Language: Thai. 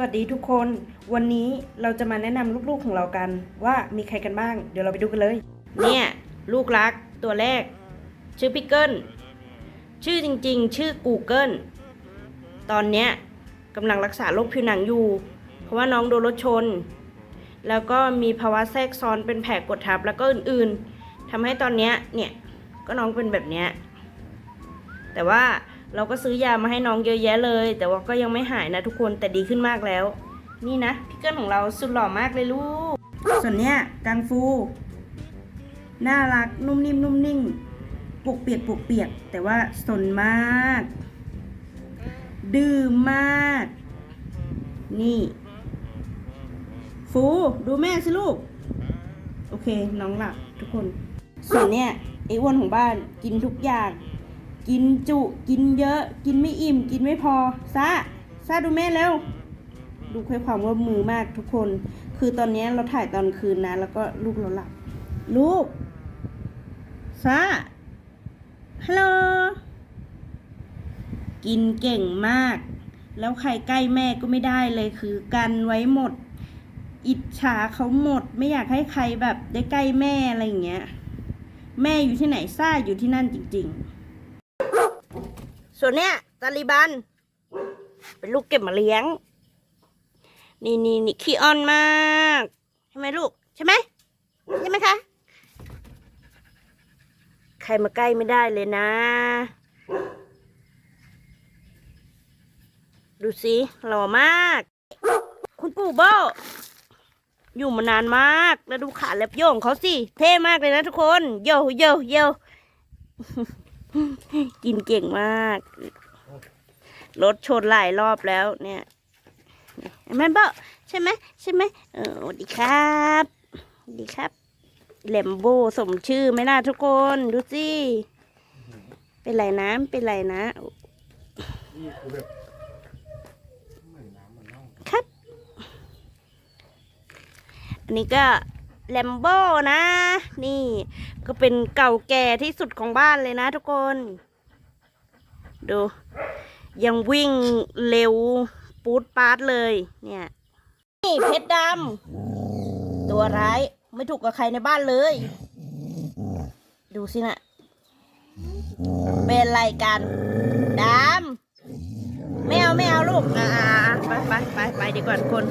วัสดีทุกคน วันนี้เราจะมาแนะนำลูกๆของเรากัน ว่ามีใครกันบ้าง เดี๋ยวเราไปดูกันเลย เนี่ยลูกรักตัวแรก ชื่อพิกเกิลชื่อจริงๆ ชื่อ Google ตอนเนี้ยกำลังรักษาโรคผิวหนังอยู่ เพราะว่าน้องโดนรถชน แล้วก็มีภาวะแทรกซ้อนเป็นแผลกดทับแล้วก็อื่นๆทำให้ตอนเนี้ยเนี่ยก็น้องเป็นแบบเนี้ยแต่ว่า เราก็ซื้อยามาให้น้องเยอะแยะเลย แต่ว่าก็ยังไม่หายนะทุกคนแต่ดีขึ้นมากแล้ว นี่นะพี่เกิลของเราสุดหล่อมากเลยลูก ส่วนเนี้ยกังฟูน่ารักนุ่มนิ่มนุ่มนิ่งปุกเปียกปุกเปียก แต่ว่าสนมาก ดื้อมาก นี่ ฟูดูแม่สิลูก โอเค น้องหลับทุกคน ส่วนเนี้ยไอ้อ้วนของบ้านกินทุกอย่าง กินจุ กินเยอะ กินไม่อิ่ม กินไม่พอซะซะดูแม่แล้ว ดูให้ความร่วมมือมากทุกคน คือตอนนี้เราถ่ายตอนคืนนะ แล้วก็ลูกเราหลับ ลูกซะฮัลโหล กินเก่งมาก แล้วใครใกล้แม่ก็ไม่ได้เลยคือกันไว้หมด อิจฉาเขาหมด ไม่อยากให้ใครแบบได้ใกล้แม่อะไรอย่างเงี้ย แม่อยู่ที่ไหนซ่าอยู่ที่นั่นจริง ๆ ส่วนเนี้ยตาลีบัน เป็นลูกเก็บมาเลี้ยง นี่นี่นี่ขี้อ่อนมากใช่ไหมลูก ใช่ไหมใช่ไหมคะใครมาใกล้ไม่ได้เลยนะ ดูสิหล่อมาก คุณปู่โบอยู่มานานมาก แล้วดูขาเล็บโยงเขาสิ เท่มากเลยนะทุกคน โยโยโย กินเก่งมาก รถชนหลายรอบแล้วเนี่ยเห็นไหมเบ้าใช่ไหมใช่ไหมเออสวัสดีครับสวัสดีครับแลมโบสมชื่อไหมล่ะทุกคนดูสิเป็นไรนะเป็นไรนะ ครับ อันนี้ก็แลมโบนะ นี่ ก็เป็นเก่าแก่ที่สุดของบ้านเลยนะทุกคน ดู ยังวิ่งเร็วปูดปาดเลย เนี่ย นี่เพชรดำตัวร้ายไม่ถูกกับใครในบ้านเลย ดูสินะเป็นไรกันดำไม่เอาไม่เอาลูกอ่าไปไปไปไปดีกว่าทุกคน